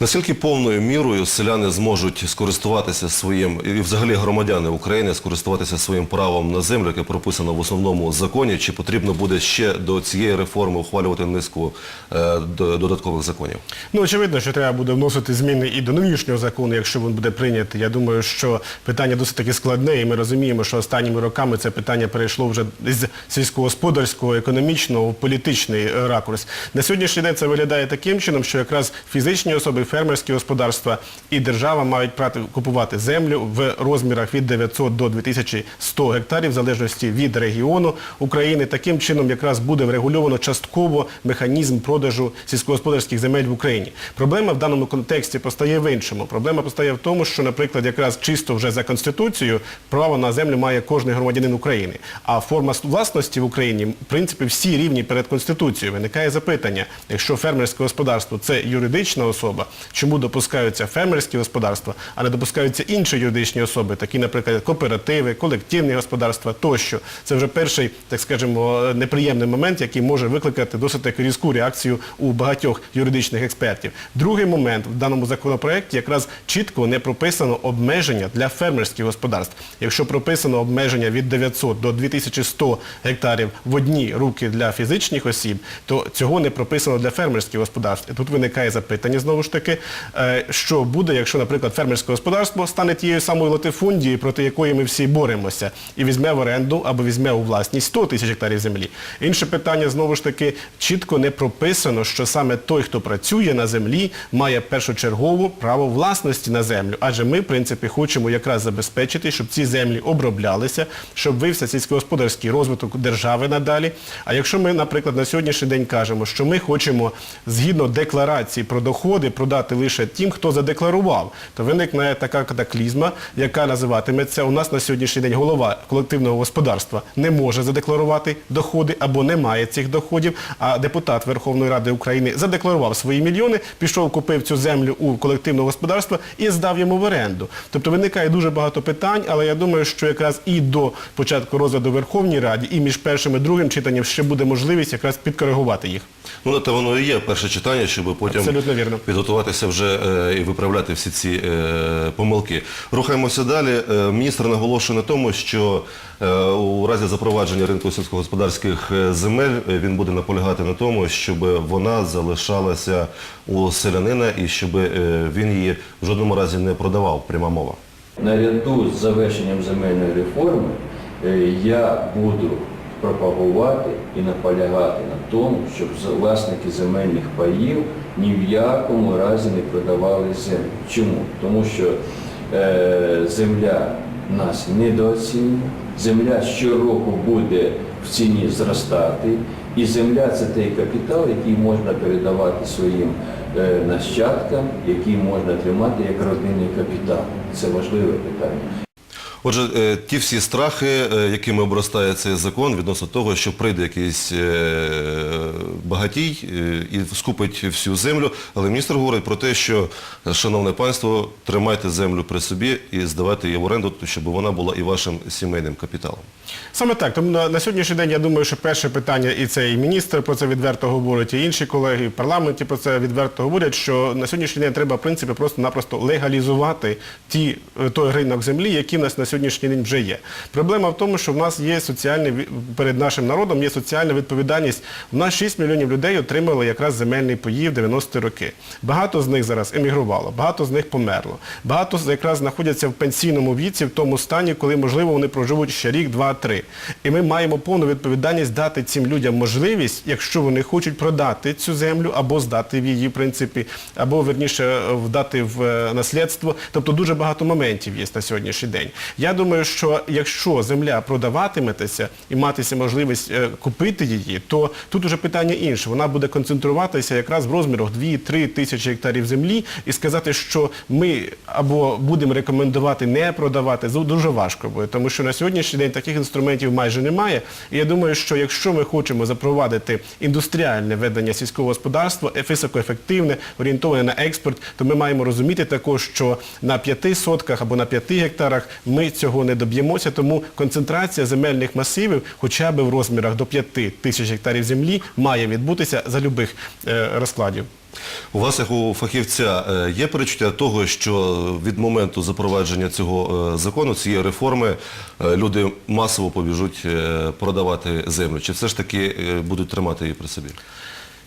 Наскільки повною мірою селяни зможуть скористуватися своїм, і взагалі громадяни України скористуватися своїм правом на землю, яке прописано в основному законі, чи потрібно буде ще до цієї реформи ухвалювати низку е, додаткових законів? Ну, очевидно, що треба буде вносити зміни і до нинішнього закону, якщо він буде прийнятий. Я думаю, що питання досить таки складне, і ми розуміємо, що останніми роками це питання перейшло вже з сільськогосподарського, економічного політичний ракурс. На сьогоднішній день це виглядає таким чином, що якраз фізичні особи, фермерські господарства і держава мають купувати землю в розмірах від 900 до 2100 гектарів, в залежності від регіону України. Таким чином якраз буде врегульовано частково механізм продажу сільськогосподарських земель в Україні. Проблема в даному контексті постає в іншому. Проблема постає в тому, що, наприклад, якраз чисто вже за Конституцією право на землю має кожен громадянин України. А форма власності в Україні, в принципі, всі рівні перед Конституцією. Виникає запитання, якщо фермерське господарство це юридична особа, чому допускаються фермерські господарства, а не допускаються інші юридичні особи, такі, наприклад, кооперативи, колективні господарства тощо. Це вже перший, так скажемо, неприємний момент, який може викликати досить таки різку реакцію у багатьох юридичних експертів. Другий момент в даному законопроекті якраз чітко не прописано обмеження для фермерських господарств. Якщо прописано обмеження від 900 до 2100 гектарів в одні руки для фізичних осіб, то цього не прописано для фермерських господарств. І тут виникає запитання знову ж таки, е, що буде, якщо, наприклад, фермерське господарство стане тією самою латифундією, проти якої ми всі боремося, і візьме в оренду або візьме у власність 100 тисяч гектарів землі. Інше питання знову ж таки чітко не прописано, що саме той, хто працює на землі, має першочергову право власності на землю. Адже ми, в принципі, хочемо якраз забезпечити, щоб ці землі оброблялися, щоб вився сільськогосподарський розвиток держави надалі. А якщо ми, наприклад, на сьогоднішній день кажемо, що ми хочемо згідно декларації про доходи продати лише тим, хто задекларував, то виникне така катаклізма, яка називатиметься у нас на сьогоднішній день голова колективного господарства не може задекларувати доходи або не має цих доходів. А депутат Верховної Ради України задекларував свої мільйони, пішов, купив цю землю у колективного господарства і здав йому в оренду. Тобто виникає дуже багато питань, але я думаю, що якраз і до початку розгляду Верховній Раді, і між першим і другим читанням ще буде можливість якраз підкоригувати їх. Ну, це воно і є перше читання, щоб потім Абсолютно підготуватися вже е, і виправляти всі ці е, помилки. Рухаємося далі. Е, міністр наголошує на тому, що у разі запровадження ринку сільськогосподарських земель він буде наполягати на тому, щоб вона залишалася у селянина і щоб він її в жодному разі не продавав. Пряма мова. Наряду з завершенням земельної реформи я буду пропагувати і наполягати на тому, щоб власники земельних паїв ні в якому разі не продавали землю. Чому? Тому що е, земля нас недооцінена, земля щороку буде в ціні зростати, і земля це той капітал, який можна передавати своїм е, нащадкам, який можна тримати як родинний капітал. Це важливе питання. Отже, е, ті всі страхи, е, якими обростає цей закон відносно того, що прийде якийсь е, багатій і скупить всю землю, але міністр говорить про те, що, шановне панство, тримайте землю при собі і здавайте її в оренду, щоб вона була і вашим сімейним капіталом. Саме так. Тому на, сьогоднішній день я думаю, що перше питання, і це і міністр про це відверто говорить, і інші колеги в парламенті про це відверто говорять, що на сьогоднішній день треба, в принципі, просто-напросто легалізувати ті, той ринок землі, який нас на сьогоднішній день вже є. Проблема в тому, що в нас є соціальний, перед нашим народом є соціальна відповідальність. У нас 6 мільйонів людей отримали якраз земельний паї в 90-ті роки. Багато з них зараз емігрувало, багато з них померло. Багато якраз знаходяться в пенсійному віці, в тому стані, коли, можливо, вони проживуть ще рік, два, три. І ми маємо повну відповідальність дати цим людям можливість, якщо вони хочуть продати цю землю або здати в її, в принципі, або верніше вдати в е, наслідство. Тобто дуже багато моментів є на сьогоднішній день. Я думаю, що якщо земля продаватиметься і матися можливість е, купити її, то тут уже питання інше. Вона буде концентруватися якраз в розмірах 2-3 тисячі гектарів землі і сказати, що ми або будемо рекомендувати не продавати, дуже важко буде, тому що на сьогоднішній день таких інструментів майже немає. І я думаю, що якщо ми хочемо запровадити індустріальне ведення сільського господарства, високоефективне, орієнтоване на експорт, то ми маємо розуміти також, що на 5 сотках або на 5 гектарах ми цього не доб'ємося, тому концентрація земельних масивів хоча б в розмірах до 5 тисяч гектарів землі має відбутися за любих е, розкладів. У вас, як у фахівця, е, є перечуття того, що від моменту запровадження цього е, закону, цієї реформи, люди масово побіжуть продавати землю? Чи все ж таки будуть тримати її при собі?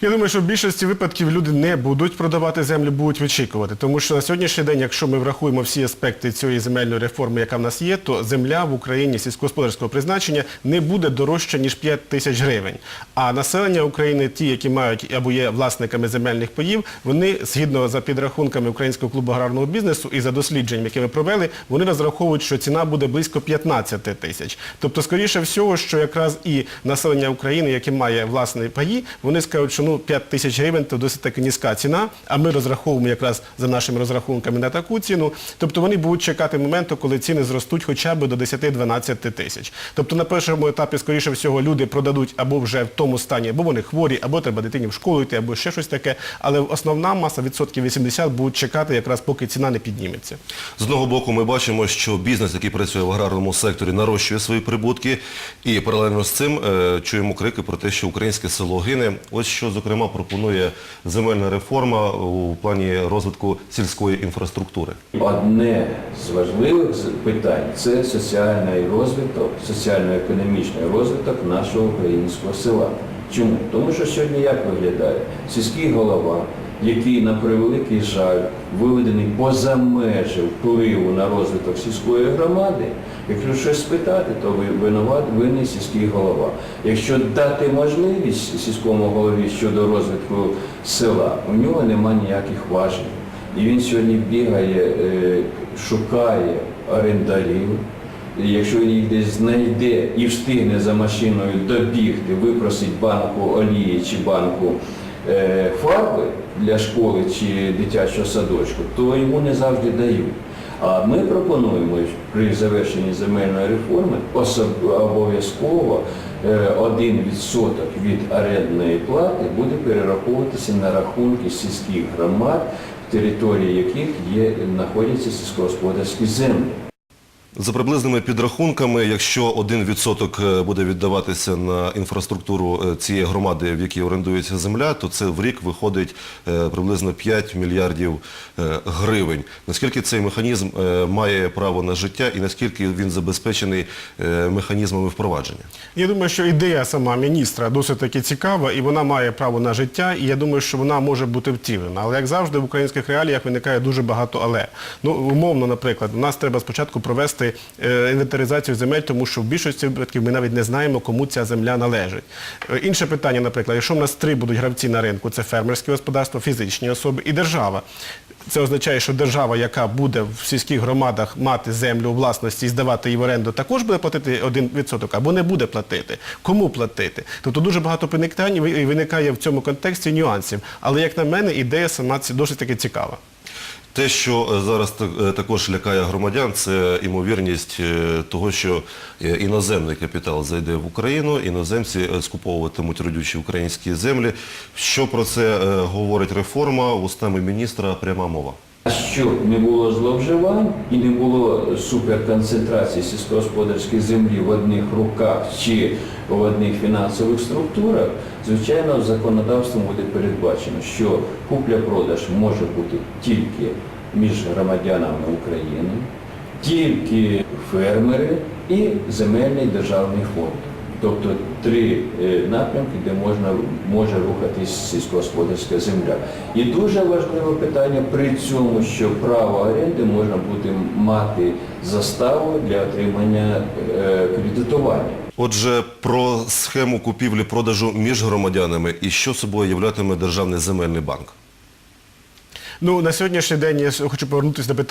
Я думаю, що в більшості випадків люди не будуть продавати землю, будуть вичікувати. Тому що на сьогоднішній день, якщо ми врахуємо всі аспекти цієї земельної реформи, яка в нас є, то земля в Україні сільськогосподарського призначення не буде дорожча, ніж 5 тисяч гривень. А населення України, ті, які мають або є власниками земельних паїв, вони, згідно за підрахунками Українського клубу аграрного бізнесу і за дослідженням, які ми провели, вони розраховують, що ціна буде близько 15 тисяч. Тобто, скоріше всього, що якраз і населення України, яке має власні паї, вони скажуть, що ну 5 тисяч гривень то досить таки низька ціна, а ми розраховуємо якраз за нашими розрахунками на таку ціну. Тобто вони будуть чекати моменту, коли ціни зростуть хоча б до 10-12 тисяч. Тобто на першому етапі, скоріше всього, люди продадуть або вже в тому стані, або вони хворі, або треба дитині в школу йти, або ще щось таке. Але основна маса, відсотків 80, будуть чекати якраз поки ціна не підніметься. З одного боку, ми бачимо, що бізнес, який працює в аграрному секторі, нарощує свої прибутки, і паралельно з цим е, чуємо крики про те, що українське село гине. Ось що, зокрема, пропонує земельна реформа у плані розвитку сільської інфраструктури. Одне з важливих питань це соціальний розвиток, соціально-економічний розвиток нашого українського села. Чому? Тому що сьогодні як виглядає? Сільський голова, який на превеликий жаль виведений поза межі впливу на розвиток сільської громади, якщо щось спитати, то ви винуват винний сільський голова. Якщо дати можливість сільському голові щодо розвитку села, у нього нема ніяких важень. І він сьогодні бігає, е, шукає орендарів. Якщо він їх десь знайде і встигне за машиною добігти, випросить банку олії чи банку е, фарби для школи чи дитячого садочку, то йому не завжди дають. А ми пропонуємо при завершенні земельної реформи обов'язково е, 1% від орендної плати буде перераховуватися на рахунки сільських громад, в території яких є, знаходяться сільськогосподарські землі. За приблизними підрахунками, якщо 1% е, буде віддаватися на інфраструктуру е, цієї громади, в якій орендується земля, то це в рік виходить е, приблизно 5 мільярдів гривень. Наскільки цей механізм має право на життя і наскільки він забезпечений механізмами впровадження? Я думаю, що ідея сама міністра досить таки цікава, і вона має право на життя, і я думаю, що вона може бути втілена. Але як завжди в українських реаліях виникає дуже багато але. Ну, умовно, наприклад, у нас треба спочатку провести е, інвентаризацію земель, тому що в більшості випадків ми навіть не знаємо, кому ця земля належить. Е, Інше питання, наприклад, якщо в нас три будуть гравці на ринку, це фермерське господарство, фізичні особи і держава. Це означає, що держава, яка буде в сільських громадах мати землю у власності і здавати її в оренду, також буде платити 1% або не буде платити. Кому платити? Тобто дуже багато питань виникає в цьому контексті нюансів. Але, як на мене, ідея сама досить таки цікава. Те, що е, зараз е, також лякає громадян, це імовірність е, того, що іноземний капітал зайде в Україну, іноземці скуповуватимуть родючі українські землі. Що про це говорить реформа? Устами міністра пряма мова. Щоб не було зловживань і не було суперконцентрації сільськогосподарської землі в одних руках чи в одних фінансових структурах, звичайно, законодавством буде передбачено, що купля-продаж може бути тільки між громадянами України, тільки фермери і земельний державний фонд. Тобто три е, напрямки, де можна, може рухатись сільськогосподарська земля. І дуже важливе питання при цьому, що право оренди можна буде мати заставу для отримання е, кредитування. Отже, про схему купівлі-продажу між громадянами і що собою являтиме Державний земельний банк. Ну, на сьогоднішній день я хочу повернутися до питання.